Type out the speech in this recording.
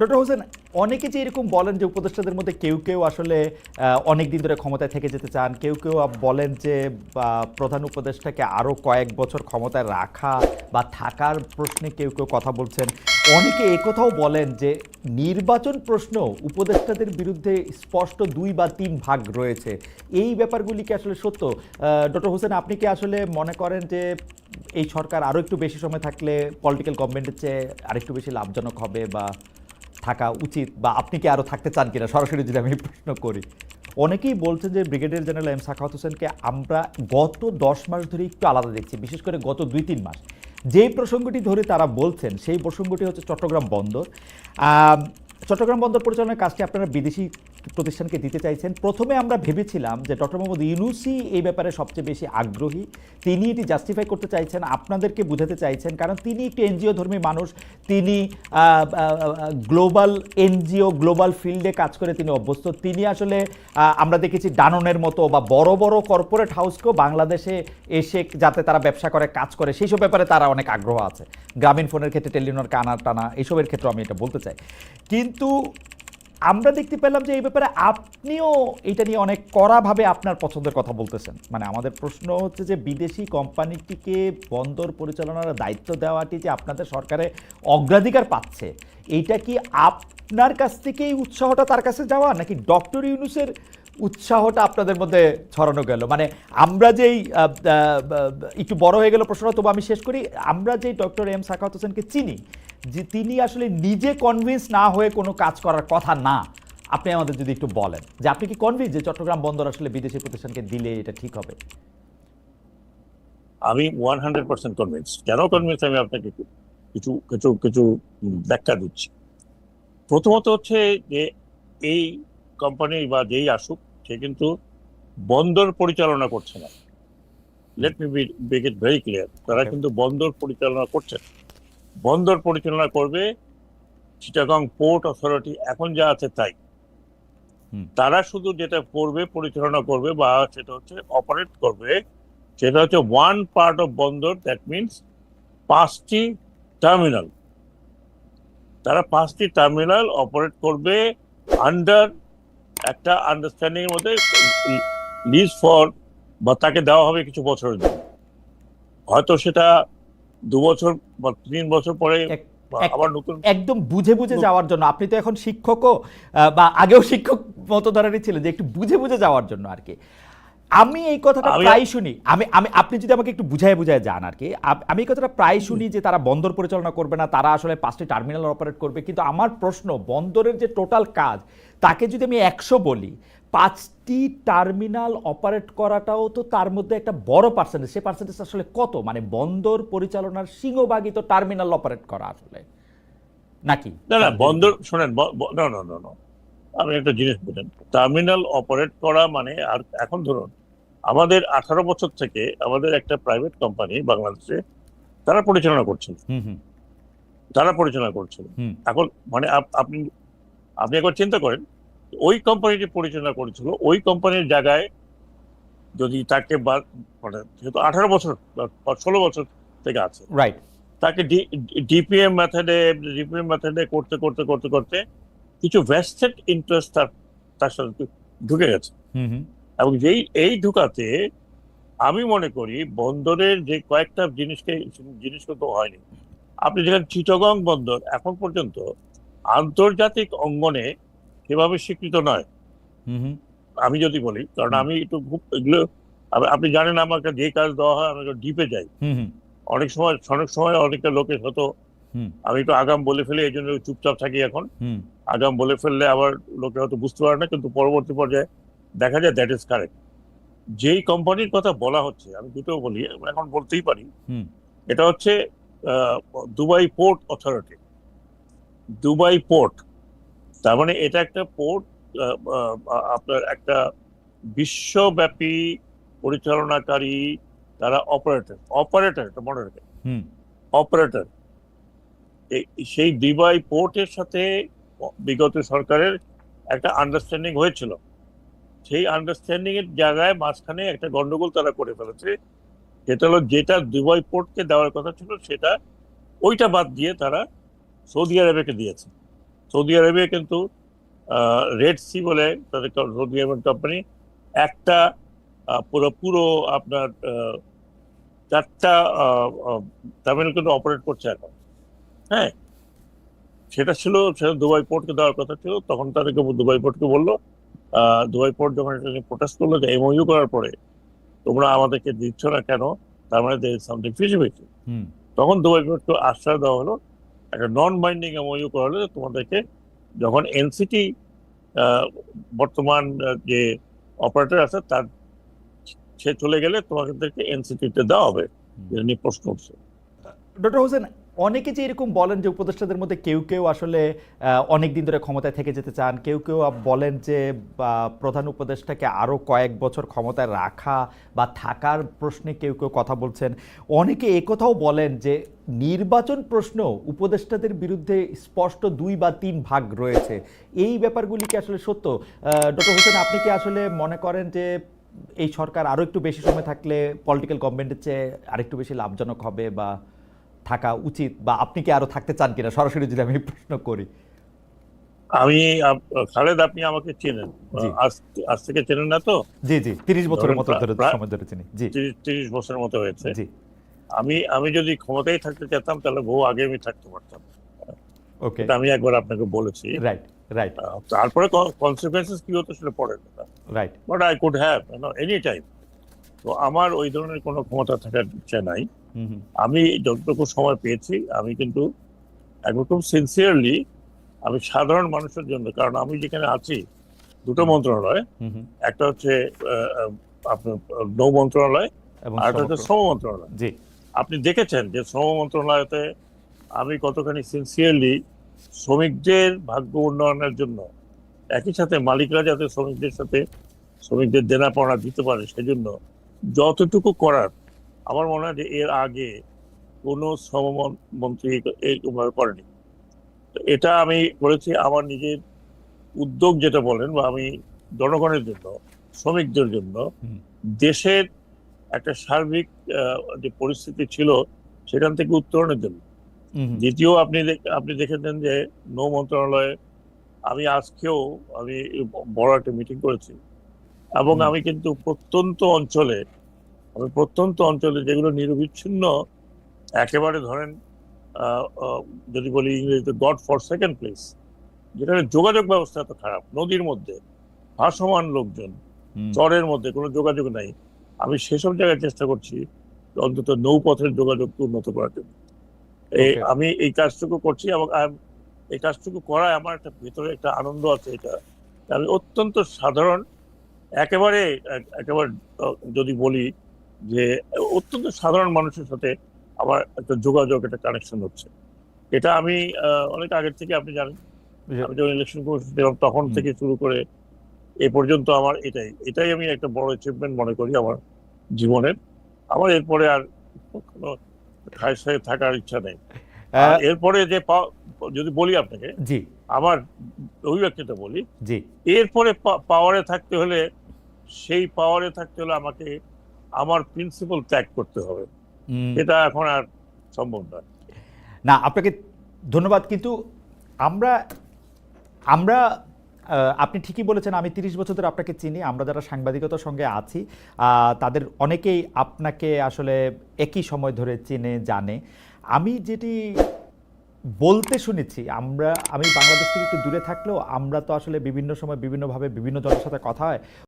Doctor Hossain অনেকে যে এরকম বলেন যে উপদেষ্টাদের মধ্যে কেউ কেউ আসলে অনেক দিন ধরে ক্ষমতায় থেকে যেতে চান, কেউ কেউ বলেন যে প্রধান উপদেষ্টাকে আরও কয়েক বছর ক্ষমতায় রাখা বা থাকার প্রশ্নে কেউ কেউ কথা বলছেন। অনেকে একথাও বলেন যে, নির্বাচন প্রশ্ন উপদেষ্টাদের বিরুদ্ধে স্পষ্ট দুই বা তিন ভাগ রয়েছে। এই ব্যাপারগুলি কি আসলে সত্য? ডক্টর হোসেন আপনি কি আসলে মনে করেন যে, এই সরকার আরও একটু বেশি সময় থাকলে পলিটিক্যাল গভর্নমেন্টের চেয়ে আরেকটু বেশি লাভজনক হবে বা থাকা উচিত বা আপনি কি আরও থাকতে চান কিনা? সরাসরি যদি আমি প্রশ্ন করি। অনেকেই বলছেন যে ব্রিগেডিয়ার জেনারেল এম সাখাওয়াত হোসেনকে আমরা গত দশ মাস ধরে একটু আলাদা দেখছি, বিশেষ করে গত দুই তিন মাস। যেই প্রসঙ্গটি ধরে তারা বলছেন, সেই প্রসঙ্গটি হচ্ছে চট্টগ্রাম বন্দর। চট্টগ্রাম বন্দর পরিচালনার কাজটি আপনারা বিদেশি প্রতিষ্ঠানকে দিতে চাইছেন। প্রথমে আমরা ভেবেছিলাম যে ডক্টর মোহাম্মদ ইউনুসি এই ব্যাপারে সবচেয়ে বেশি আগ্রহী। তিনি এটি জাস্টিফাই করতে চাইছেন, আপনাদেরকে বুঝাতে চাইছেন, কারণ তিনি একটি এনজিও ধর্মী মানুষ। তিনি গ্লোবাল এনজিও, গ্লোবাল ফিল্ডে কাজ করে তিনি অভ্যস্ত। তিনি আসলে আমরা দেখেছি ডাননের মতো বা বড় বড় কর্পোরেট হাউসকেও বাংলাদেশে এসে যাতে তারা ব্যবসা করে, কাজ করে, সেই সব ব্যাপারে তারা অনেক আগ্রহ আছে। গ্রামীণ ফোনের ক্ষেত্রে টেলিনরকে আনা টানা এইসবের ক্ষেত্রে আমি এটা বলতে চাই। কিন্তু আমরা দেখতে পেলাম যে এই ব্যাপারে আপনিও এটা নিয়ে অনেক কড়াভাবে আপনার পছন্দের কথা বলতেছেন। মানে আমাদের প্রশ্ন হচ্ছে যে বিদেশি কোম্পানিটিকে বন্দর পরিচালনার দায়িত্ব দেওয়াটি যে আপনাদের সরকারে অগ্রাধিকার পাচ্ছে, এইটা কি আপনার কাছ থেকেই উৎসাহটা তার কাছে যাওয়া নাকি ডক্টর ইউনুসের উৎসাহটা আপনাদের মধ্যে ছড়ানো গেল? মানে আমরা যেই একটু বড় হয়ে গেল প্রশ্নটা, তবু আমি শেষ করি। আমরা যেই ডক্টর এম সাখাওয়াত হোসেনকে চিনি যে তিনি আসলে নিজে কনভিন্স না হয়ে কোনো কাজ করার কথা না। আপনি আমাদের যদি একটু বলেন যে আপনি কি কনভিন্স যে চট্টগ্রাম বন্দর আসলে বিদেশি প্রতিষ্ঠানকে দিলে এটা ঠিক হবে? আমি ওয়ান হান্ড্রেড পার্সেন্ট কনভিন্স কেন কনভিন্স আমি আপনাকে কিছু কিছু কিছু ব্যাখ্যা দিচ্ছি। প্রথমত হচ্ছে যে এই কোম্পানি বা যেই আসুক সে কিন্তু বন্দর পরিচালনা করছে না। Let me make it very clear তারা কিন্তু বন্দর পরিচালনা করছে না। বন্দর পরিচালনা করবে চিটাগং পোর্ট অথরিটি। এখন যা আছে তাই। তারা শুধু যেটা করবে পরিচালনা করবে বা সেটা হচ্ছে অপারেট করবে সেটা হচ্ছে ওয়ান পার্ট অফ বন্দর দ্যাট মিনস পাঁচটি টার্মিনাল তারা পাঁচটি টার্মিনাল অপারেট করবে আন্ডার একটা আন্ডারস্ট্যান্ডিং এর মধ্যে লিজ ফর বা তাকে দেওয়া হবে কিছু বছরের জন্য। হয়তো সেটা দু বছর বা তিন বছর পরে আবার নতুন একদম বুঝে বুঝে যাওয়ার জন্য। আপনি তো এখন শিক্ষকও বা আগেও শিক্ষক মতো ধরনের ছিলেন যে একটু বুঝে বুঝে যাওয়ার জন্য আর কি। আমি এই কথাটা প্রায় শুনি। আমি আমি আপনি যদি আমাকে একটু বুঝায় বুঝায় যান আর কি। আমি এই কথাটা প্রায় শুনি যে তারা বন্দর পরিচালনা করবে না তারা আসলে পাঁচটি টার্মিনাল অপারেট করবে। কিন্তু আমার প্রশ্ন বন্দরের যে টোটাল কাজ তাকে যদি আমি একশো বলি পাঁচটি টার্মিনাল অপারেট করাটাও তো তার মধ্যে একটা বড় পার্সেন্টেজ সে পার্সেন্টেজ আসলে কত? মানে বন্দর পরিচালনার সিংহভাগই তো টার্মিনাল অপারেট করা আসলে। নাকি? না না বন্দর শোনেন না না না না। আমি একটা জিনিস বলেন টার্মিনাল অপারেট করা মানে আর এখন ধরুন আমাদের আঠারো বছর থেকে আমাদের একটা প্রাইভেট কোম্পানি বাংলাদেশে তারা পরিচালনা করছিল হুম হুম। তারা পরিচালনা করছিল। এখন মানে আপ- আপনি আপনি একবার চিন্তা করেন ওই কোম্পানিটি পরিচালনা করেছিল ওই কোম্পানির জায়গায় যদি তাকে মানে যেহেতু আঠারো বছর বা ষোলো বছর থেকে আছে রাইট তাকে ডিপিএম মেথডে ডিপিএম মেথডে করতে করতে করতে করতে কিছু ভেস্টেড ইন্টারেস্ট তার তার সাথে ঢুকে গেছে। হুম হুম। এবং যেই এই ঢুকাতে আমি মনে করি বন্দরের যে কয়েকটা জিনিসকে জিনিসগত হয়নি। আপনি যেখানে চিটগং বন্দর এখন পর্যন্ত আন্তর্জাতিক অঙ্গনে সেভাবে স্বীকৃত নয়। আমি যদি বলি কারণ আমি একটু খুব এগুলো আপনি জানেন আমাকে যে কাজ দেওয়া হয় আমি ডিপে যাই। অনেক সময় অনেক সময় অনেকটা লোকের হুম। আমি একটু আগাম বলে ফেলি এই জন্য চুপচাপ থাকি এখন। আগাম বলে ফেললে আবার লোকে হয়তো বুঝতে পারে না কিন্তু পরবর্তী পর্যায়ে দেখা যায় দ্যাট ইজ কারেক্ট যেই কোম্পানির কথা বলা হচ্ছে আমি দুটো বলি এখন বলতেই পারি। হুম। এটা হচ্ছে আহ, Dubai port authority Dubai port তার মানে এটা একটা পোর্ট আপনার একটা বিশ্বব্যাপী পরিচালনাকারী তারা অপারেটর অপারেটর এটা মনে রাখে হুম। অপারেটর সেই দুবাই পোর্টের সাথে বিগত সরকারের একটা আন্ডারস্ট্যান্ডিং হয়েছিল। সেই আন্ডারস্ট্যান্ডিং এর জায়গায় মাঝখানে একটা গন্ডগোল তারা করে ফেলেছে। সেটা হলো যেটা দুবাই পোর্টকে দেওয়ার কথা ছিল সেটা ওইটা বাদ দিয়ে তারা সৌদি আরবেকে দিয়েছে। সৌদি আরবে কিন্তু রেড সি বলে তাদের সৌদি আরবের কোম্পানি একটা পুরো পুরো আপনার চারটা টার্মিনাল কিন্তু অপারেট করছে এখন। হ্যাঁ? সেটা ছিল সেটা দুবাই পোর্টকে দেওয়ার কথা ছিল তখন তাদেরকে দুবাই পোর্টকে বলল দুবাই পোর্ট যখন এটা নিয়ে প্রোটেস্ট করল যে এমওইউ করার পরে তোমরা আমাদেরকে দিচ্ছ না কেন? তার মানে সামথিং ফিজিবিলিটি তখন দুবাই পোর্টকে আশ্রয় দেওয়া হলো একটা নন বাইন্ডিং এমওইউ করা হলো তোমাদেরকে যখন এনসিটি বর্তমান যে অপারেটর আছে তার সে চলে গেলে তোমাদেরকে এনসিটিতে দেওয়া হবে। এটা নিয়ে প্রশ্ন উঠছে ডক্টর হোসেন অনেকে যে এরকম বলেন যে উপদেষ্টাদের মধ্যে কেউ কেউ আসলে অনেক দিন ধরে ক্ষমতায় থেকে যেতে চান, কেউ কেউ বলেন যে প্রধান উপদেষ্টাকে আরও কয়েক বছর ক্ষমতায় রাখা বা থাকার প্রশ্নে কেউ কেউ কথা বলছেন। অনেকে একথাও বলেন যে, নির্বাচন প্রশ্ন উপদেষ্টাদের বিরুদ্ধে স্পষ্ট দুই বা তিন ভাগ রয়েছে। এই ব্যাপারগুলি কি আসলে সত্য? ডক্টর হোসেন, আপনি কি আসলে মনে করেন যে, এই সরকার আরও একটু বেশি সময় থাকলে পলিটিক্যাল গভর্নমেন্টের চেয়ে আরেকটু বেশি লাভজনক হবে বা থাকা উচিত বা আপনি কি আরও থাকতে চান কিনা? সরাসরি যদি আমি প্রশ্ন করি। আমি খালেদ আপনি আমাকে চেনেন। আজ থেকে চেনেন না তো? জি জি। তিরিশ বছরের মতো ধরে সময় ধরে চিনি জি তিরিশ বছরের মতো হয়েছে। জি। আমি আমি যদি ক্ষমতায় থাকতে চাইতাম তাহলে বহু আগে আমি থাকতে পারতাম। ওকে। আমি একবার আপনাকে বলেছি। Right right. তারপরে কনসিকুয়েন্সেস কি হতো সেটা পড়ে কথা right. But I could have any time তো আমার ওই ধরনের কোনো ক্ষমতা থাকার ইচ্ছা নাই। আমি যতটুকু সময় পেয়েছি আমি কিন্তু একদম খুব সিনসিয়ারলি আমি সাধারণ মানুষের জন্য কারণ আমি যেখানে আছি দুটো মন্ত্রণালয়। একটা হচ্ছে আপনার নৌ মন্ত্রণালয় আর একটা হচ্ছে শ্রম মন্ত্রণালয়। জি। আপনি দেখেছেন যে শ্রম মন্ত্রণালয়তে আমি কতখানি সিনসিয়ারলি শ্রমিকদের ভাগ্য উন্নয়নের জন্য একই সাথে মালিকরা যাতে শ্রমিকদের সাথে শ্রমিকদের দেনা পাওনা দিতে পারে সেজন্য যতটুকু করার আমার মনে হয় যে এর আগে কোনো শ্রম মন- মন্ত্রী এইভাবে করেনি। এটা আমি করেছি আমার নিজের উদ্যোগ যেটা বলেন বা আমি জনগণের জন্য শ্রমিকদের জন্য দেশের একটা সার্বিক যে পরিস্থিতি ছিল সেখান থেকে উত্তরণের জন্য। দ্বিতীয় আপনি আপনি দেখেছেন যে নৌ মন্ত্রণালয়ে আমি আজকেও আমি বড় একটা মিটিং করেছি এবং আমি কিন্তু প্রত্যন্ত অঞ্চলে আমি প্রত্যন্ত অঞ্চলে যেগুলো নিরবিচ্ছিন্ন একেবারে ধরেন যদি বলি ইংরেজিতে গড ফর সেকেন্ড প্লেস যেখানে যোগাযোগ ব্যবস্থা এত খারাপ নদীর মধ্যে ভাসমান লোকজন চরের মধ্যে কোনো যোগাযোগ নাই। আমি সেসব জায়গায় চেষ্টা করছি অন্তত নৌপথের যোগাযোগকে উন্নত করার জন্য। এই আমি এই কাজটুকু করছি এবং এই কাজটুকু করায় আমার একটা ভিতরে একটা আনন্দ আছে এটা। আমি অত্যন্ত সাধারণ একেবারে একেবারে যদি বলি যে অত্যন্ত সাধারণ মানুষের সাথে আমার একটা যোগাযোগ একটা কানেকশন হচ্ছে। এটা আমি অনেক আগের থেকে আপনি জানেন। আমি যখন ইলেকশন করছিলাম তখন থেকে শুরু করে এ পর্যন্ত আমার এটাই এটাই আমি একটা বড় অ্যাচিভমেন্ট মনে করি আমার জীবনের। আমার এরপরে আর কোনো সাথে থাকার ইচ্ছা নেই। এরপরে যে যদি বলি আপনাকে জি। আমার অভিব্যক্তিটা বলি জি। এরপরে পাওয়ারে থাকতে হলে সেই পাওয়ারে থাকতে হলে আমাকে আমার প্রিন্সিপাল ত্যাগ করতে হবে। এটা এখন আর সম্ভব নয়। না আপনাকে ধন্যবাদ কিন্তু আমরা আমরা আপনি ঠিকই বলেছেন আমি তিরিশ বছর ধরে আপনাকে চিনি আমরা যারা সাংবাদিকতার সঙ্গে আছি তাদের অনেকেই আপনাকে আসলে একই সময় ধরে চেনে জানে। আমি যেটি বলতে শুনেছি আমরা আমি বাংলাদেশ থেকে একটু দূরে থাকলেও আমরা তো আসলে বিভিন্ন সময় বিভিন্নভাবে বিভিন্ন জনের সাথে কথা হয়।